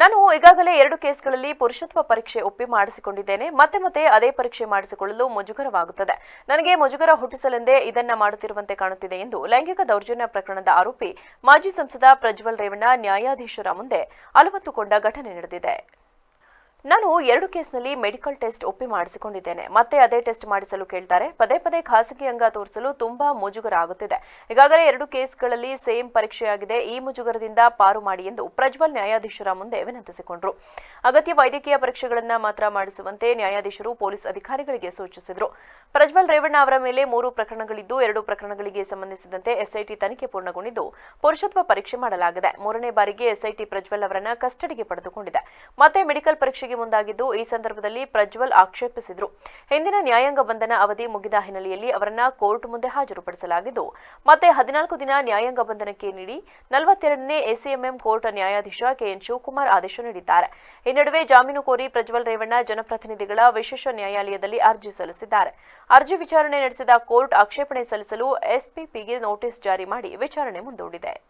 ನಾನು ಈಗಾಗಲೇ ಎರಡು ಕೇಸ್ಗಳಲ್ಲಿ ಪುರುಷತ್ವ ಪರೀಕ್ಷೆ ಒಪ್ಪಿ ಮಾಡಿಸಿಕೊಂಡಿದ್ದೇನೆ. ಮತ್ತೆ ಮತ್ತೆ ಅದೇ ಪರೀಕ್ಷೆ ಮಾಡಿಸಿಕೊಳ್ಳಲು ಮುಜುಗರವಾಗುತ್ತದೆ. ನನಗೆ ಮುಜುಗರ ಹುಟ್ಟಿಸಲೆಂದೇ ಇದನ್ನ ಮಾಡುತ್ತಿರುವಂತೆ ಕಾಣುತ್ತಿದೆ ಎಂದು ಲೈಂಗಿಕ ದೌರ್ಜನ್ಯ ಪ್ರಕರಣದ ಆರೋಪಿ ಮಾಜಿ ಸಂಸದ ಪ್ರಜ್ವಲ್ ರೇವಣ್ಣ ನ್ಯಾಯಾಧೀಶರ ಮುಂದೆ ಅಲವತ್ತುಕೊಂಡ ಘಟನೆ ನಡೆದಿದೆ. ನಾನು ಎರಡು ಕೇಸ್ನಲ್ಲಿ ಮೆಡಿಕಲ್ ಟೆಸ್ಟ್ ಒಪ್ಪಿ ಮಾಡಿಸಿಕೊಂಡಿದ್ದೇನೆ. ಮತ್ತೆ ಅದೇ ಟೆಸ್ಟ್ ಮಾಡಿಸಲು ಕೇಳ್ತಾರೆ. ಪದೇ ಪದೇ ಖಾಸಗಿ ಅಂಗ ತೋರಿಸಲು ತುಂಬಾ ಮುಜುಗರ ಆಗುತ್ತಿದೆ ಈಗಾಗಲೇ ಎರಡು ಕೇಸ್ಗಳಲ್ಲಿ ಸೇಮ್ ಪರೀಕ್ಷೆಯಾಗಿದೆ. ಈ ಮುಜುಗರದಿಂದ ಪಾರು ಮಾಡಿ ಎಂದು ಪ್ರಜ್ವಲ್ ನ್ಯಾಯಾಧೀಶರ ಮುಂದೆ ವಿನಂತಿಸಿಕೊಂಡರು. ಅಗತ್ಯ ವೈದ್ಯಕೀಯ ಪರೀಕ್ಷೆಗಳನ್ನ ಮಾತ್ರ ಮಾಡಿಸುವಂತೆ ನ್ಯಾಯಾಧೀಶರು ಪೊಲೀಸ್ ಅಧಿಕಾರಿಗಳಿಗೆ ಸೂಚಿಸಿದರು. ಪ್ರಜ್ವಲ್ ರೇವಣ್ಣ ಅವರ ಮೇಲೆ ಮೂರು ಪ್ರಕರಣಗಳಿದ್ದು, ಎರಡು ಪ್ರಕರಣಗಳಿಗೆ ಸಂಬಂಧಿಸಿದಂತೆ ಎಸ್ಐಟಿ ತನಿಖೆ ಪೂರ್ಣಗೊಂಡಿದ್ದು, ಪುರುಷತ್ವ ಪರೀಕ್ಷೆ ಮಾಡಲಾಗಿದೆ. ಮೂರನೇ ಬಾರಿಗೆ ಎಸ್ಐಟಿ ಪ್ರಜ್ವಲ್ ಅವರನ್ನ ಕಸ್ಟಡಿಗೆ ಪಡೆದುಕೊಂಡಿದೆ. ಮತ್ತೆ ಮೆಡಿಕಲ್ ಪರೀಕ್ಷೆಗೆ ಮುಂದಾಗಿದ್ದು, ಈ ಸಂದರ್ಭದಲ್ಲಿ ಪ್ರಜ್ವಲ್ ಆಕ್ಷೇಪಿಸಿದರು. ಹಿಂದಿನ ನ್ಯಾಯಾಂಗ ಬಂಧನ ಅವಧಿ ಮುಗಿದ ಹಿನ್ನೆಲೆಯಲ್ಲಿ ಅವರನ್ನ ಕೋರ್ಟ್ ಮುಂದೆ ಹಾಜರುಪಡಿಸಲಾಗಿದ್ದು, ಮತ್ತೆ ಹದಿನಾಲ್ಕು ದಿನ ನ್ಯಾಯಾಂಗ ಬಂಧನಕ್ಕೆ ನೀಡಿ, ನಲವತ್ತೆರಡನೇ ಎಸಿಎಂಎಂ ಕೋರ್ಟ್ ನ್ಯಾಯಾಧೀಶ ಕೆಎನ್ ಶಿವಕುಮಾರ್ ಆದೇಶ ನೀಡಿದ್ದಾರೆ. ಈ ನಡುವೆ ಜಾಮೀನು ಕೋರಿ ಪ್ರಜ್ವಲ್ ರೇವಣ್ಣ ಜನಪ್ರತಿನಿಧಿಗಳ ವಿಶೇಷ ನ್ಯಾಯಾಲಯದಲ್ಲಿ ಅರ್ಜಿ ಸಲ್ಲಿಸಿದ್ದಾರೆ. ಅರ್ಜಿ ವಿಚಾರಣೆ ನಡೆಸಿದ ಕೋರ್ಟ್ ಆಕ್ಷೇಪಣೆ ಸಲ್ಲಿಸಲು ಎಸ್ಪಿಪಿಗೆ ನೋಟಿಸ್ ಜಾರಿ ಮಾಡಿ ವಿಚಾರಣೆ ಮುಂದೂಡಿದೆ.